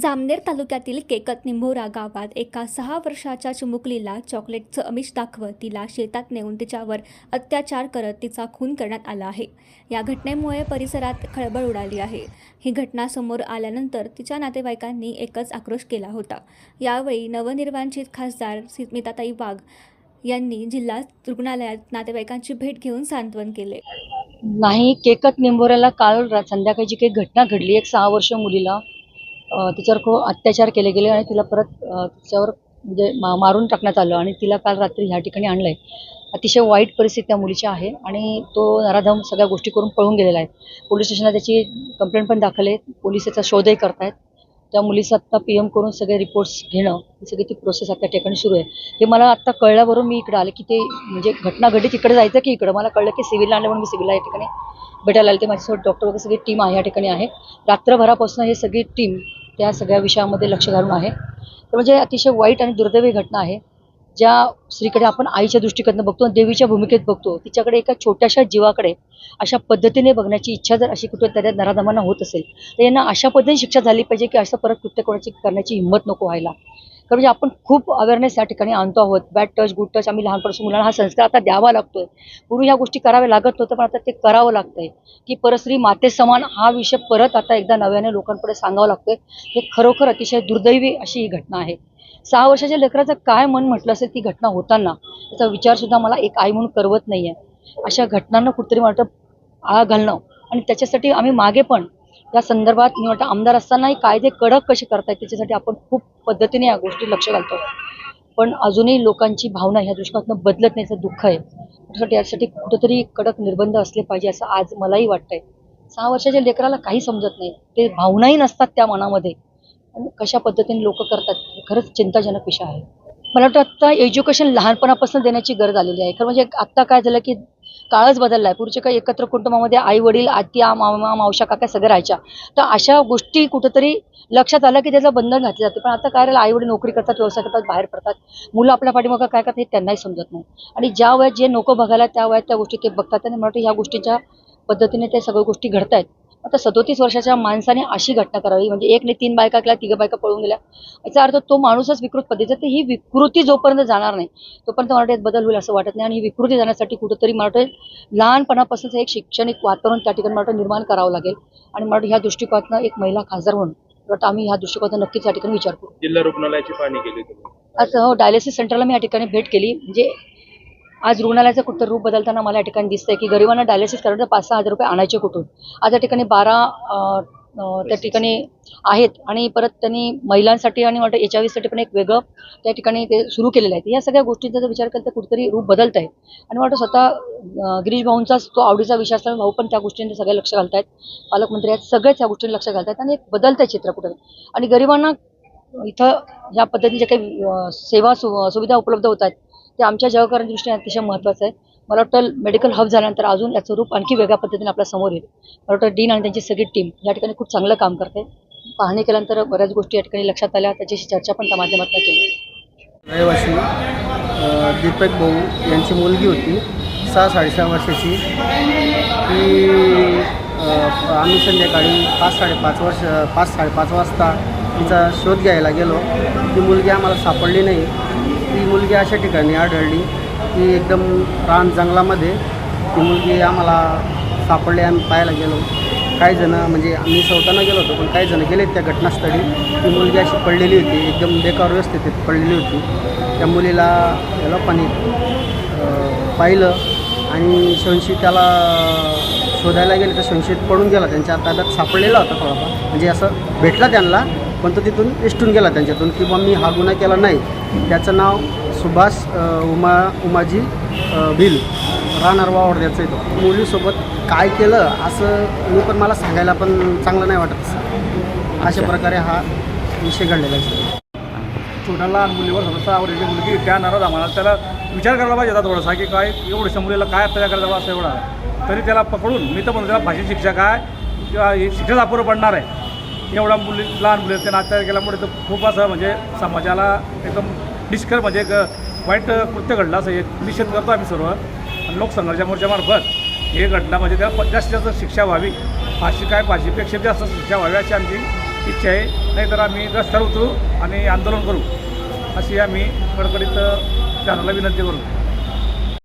जामनेर तालुक्यातील केकत निंभोरा गावात एका सहा वर्षाच्या चिमुकलीला चॉकलेटचं अमिष दाखवत तिला शेतात नेऊन तिच्यावर अत्याचार करत तिचा खून करण्यात आला आहे. या घटनेमुळे परिसरात खळबळ उडाली आहे. ही घटना समोर आल्यानंतर तिच्या नातेवाईकांनी एकच आक्रोश केला होता. यावेळी नवनिर्वाचित खासदार स्मिताताई वाघ यांनी जिल्हा रुग्णालयात नातेवाईकांची भेट घेऊन सांत्वन केले. नाही केकत निंभोऱ्याला काल संध्याकाळी जी काही घटना घडली. एक सहा वर्ष मुलीला तिच्यावर खूप अत्याचार केले गेले आणि तिला परत तिच्यावर म्हणजे मा मारून टाकण्यात आलं आणि तिला काल रात्री ह्या ठिकाणी आणलं आहे अतिशय वाईट परिस्थिती त्या मुलीची आहे आणि तो नराधम सगळ्या गोष्टी करून पळून गेलेला आहे. पोलीस स्टेशनला त्याची कंप्लेंट पण दाखल आहे. पोलीस त्याचा शोधही करतायत. त्या मुलीचं आत्ता पी एम करून सगळे रिपोर्ट्स घेणं ही सगळी ती प्रोसेस आता त्या ठिकाणी सुरू आहे. हे मला आत्ता कळल्यावरून मी इकडं आले की ते म्हणजे घटना घडली तिकडे जायचं की इकडं? मला कळलं की सिव्हिलला आणलं म्हणून मी सिव्हिलला या ठिकाणी भेटायला आले. ते माझ्यासोबत डॉक्टर वगैरे सगळी टीम आहे या ठिकाणी आहे. रात्रभरापासून हे सगळी टीम त्या सगळ्या विषयामध्ये लक्ष घालून आहे. तर म्हणजे अतिशय वाईट आणि दुर्दैवी घटना आहे. ज्या स्त्रीकडे आपण आईच्या दृष्टीकडनं बघतो देवीच्या भूमिकेत बघतो तिच्याकडे एका छोट्याशा जीवाकडे अशा पद्धतीने बघण्याची इच्छा जर अशी कुठे त्या नराधमांना होत असेल तर यांना अशा पद्धतीने शिक्षा झाली पाहिजे की असं परत कृत्य कोणाची करण्याची हिंमत नको व्हायला. कारण म्हणजे आपण खूप अवेअरनेस या ठिकाणी आणतो आहोत. बॅड टच गुड टच आम्ही लहानपासून मुलांना हा संस्कार आता द्यावा लागतोय. पूर्वी ह्या गोष्टी कराव्या लागत नव्हतं पण आता ते करावं लागतंय. की परस्त्री माते समान हा विषय परत आता एकदा नव्याने लोकांपुढे सांगावा लागतोय. हे खरोखर अतिशय दुर्दैवी अशी ही घटना आहे. सहा वर्षाच्या लेकराचं काय मन म्हटलं असेल ती घटना होताना त्याचा विचार सुद्धा मला एक आई म्हणून करवत नाहीये. अशा घटनांना कुठेतरी वाटतं आळा घालणं आणि त्याच्यासाठी आम्ही मागे पण या संदर्भात मी वाटतं आमदार असतानाही कायदे कडक कसे करतायत त्याच्यासाठी आपण खूप पद्धतीने या गोष्टी लक्ष घालतो. पण अजूनही लोकांची भावना ह्या दृष्टिकोनातून बदलत नाही याचं दुःख आहे. त्यासाठी यासाठी कुठंतरी कडक निर्बंध असले पाहिजे असं आज मलाही वाटतंय. सहा वर्षाच्या लेकराला काही समजत नाही. ते भावनाही नसतात त्या मनामध्ये. पण कशा पद्धतीने लोक करतात हे खरंच चिंताजनक विषय आहे. मला वाटतं आत्ता एज्युकेशन लहानपणापासून देण्याची गरज आलेली आहे. खरं म्हणजे आत्ता काय झालं की काळच बदलला आहे पूर्वीच्या काही एकत्र कुटुंबामध्ये आई वडील आत्या मामा मावशा काका सगळं राहायच्या. तर अशा गोष्टी कुठंतरी लक्षात आलं की त्याचं बंधन घातले जाते. पण आता काय राहिलं आई वडील नोकरी करतात व्यवसाय करतात बाहेर पडतात. मुलं आपल्या पाठीमागं काय करतात हे त्यांनाही समजत नाही. आणि ज्या वयात जे नको बघायला त्या वयात त्या गोष्टी ते बघतात. आणि मला वाटतं ह्या गोष्टीच्या पद्धतीने त्या सगळ्या गोष्टी घडतायत. आता सदोतीस वर्षाच्या माणसाने अशी घटना करावी. म्हणजे एक नाही तीन बायका केल्या तिघं बायका पळून गेल्या. याचा अर्थ तो माणूसच विकृत पद्धतीचा तर ही विकृती जोपर्यंत जाणार नाही तोपर्यंत यात बदल होईल असं वाटत नाही. आणि ही विकृती जाण्यासाठी कुठंतरी वाटतं लहानपणापासूनच एक शैक्षणिक वातावरण त्या ठिकाणी वाटतं निर्माण करावं लागेल. आणि वाटतं ह्या दृष्टिकोनातनं एक महिला खासदार म्हणून. आम्ही ह्या दृष्टिकोनातून नक्कीच या ठिकाणी विचार करू. जिल्हा रुग्णालयाची पाहणी केली आज हो डायलिसिस सेंटरला मी या ठिकाणी भेट केली. म्हणजे आज रुग्णालयाचं कुठं रूप बदलताना मला या ठिकाणी दिसतंय की गरिबांना डायलिसिस करायचं पाच सहा हजार रुपये आणायचे कुठून? आज या ठिकाणी बारा त्या ठिकाणी आहेत आणि परत त्यांनी महिलांसाठी आणि वाटतं एच आय व्हीसाठी पण एक वेगळं त्या ठिकाणी ते सुरू केलेलं आहे. या सगळ्या गोष्टींचा जर विचार केला तर कुठेतरी रूप बदलत आहे आणि वाटतं स्वतः गिरीश भाऊंचाच तो आवडीचा विषय असल्यामुळे भाऊ पण त्या गोष्टींचे सगळे लक्ष घालत आहेत पालकमंत्री आहेत सगळेच या गोष्टींना लक्ष घालत आहेत आणि एक बदलत आहे चित्र कुठं आणि गरिबांना इथं या पद्धतीच्या काही सेवा सु सुविधा उपलब्ध होत आहेत. ते आमच्या जगाकरांच्या दृष्टीने अतिशय महत्त्वाचं आहे. मला वाटतं मेडिकल हब झाल्यानंतर अजून याचं रूप आणखी वेगळ्या पद्धतीने आपल्यासमोर येईल. मला वाटतं डीन आणि त्यांची सगळी टीम या ठिकाणी खूप चांगलं काम करते. पाहणी केल्यानंतर बऱ्याच गोष्टी या ठिकाणी लक्षात आल्या. त्याच्याशी चर्चा पण त्या माध्यमातून केली. रहिवासी दीपक भाऊ यांची मुलगी होती. सहा साडेसहा वर्षाची. ती आम्ही संध्याकाळी पाच साडेपाच वर्ष पाच साडेपाच वाजता तिचा शोध घ्यायला गेलो. ती मुलगी आम्हाला सापडली नाही. ती मुलगी अशा ठिकाणी आढळली की एकदम रान जंगलामध्ये ती मुलगी आम्हाला सापडली आम्ही पाहायला गेलो. काही जणं म्हणजे आम्ही स्वतःनं गेलो होतो पण काही जणं गेले त्या घटनास्थळी. ती मुलगी अशी पडलेली होती एकदम बेकार व्यवस्थित पडलेली होती. त्या मुलीला या लोकांनी पाहिलं आणि संशयित त्याला शोधायला गेले तर संशयित पडून गेला. त्यांच्या ताब्यात सापडलेला होता थोडाफार. म्हणजे असं भेटला त्यांना पण तो तिथून इष्टून गेला त्यांच्यातून की बा मी हा गुन्हा केला नाही. त्याचं नाव सुभाष उमा उमाजी भिल राहणार वावर त्याचं आहे तो. मुलीसोबत काय केलं असं मी पण मला सांगायला पण चांगलं नाही वाटत असं. अशा प्रकारे हा विषय घडलेला आहे. छोट्या लहान मुलीवर समजा आवडीची मुलगी त्या नाराज आम्हाला. त्याला विचार करायला पाहिजे होता थोडासा की काय एवढ्याशा मुलीला काय अत्याचार करायला असं एवढा. तरी त्याला पकडून मी तर म्हणतो त्याला भाषी शिक्षा काय किंवा ही शिक्षाच अपुरं पडणार आहे. एवढा मुली लहान मुली त्यांना अत्याचार केल्यामुळे तर खूप असं म्हणजे समाजाला एकदम निष्कर म्हणजे एक वाईट कृत्य घडलं असं एक निषेध करतो आम्ही सर्व. आणि लोकसंघर्षा मोर्चामार्फत हे घटना म्हणजे त्याला जास्तीत जास्त शिक्षा व्हावी. फाशी काय फाशीपेक्षा जास्त शिक्षा व्हावी अशी आमची इच्छा आहे. नाहीतर आम्ही रस्त्यावर उतरू आणि आंदोलन करू. अशी आम्ही कडकडीत शासनाला विनंती करू.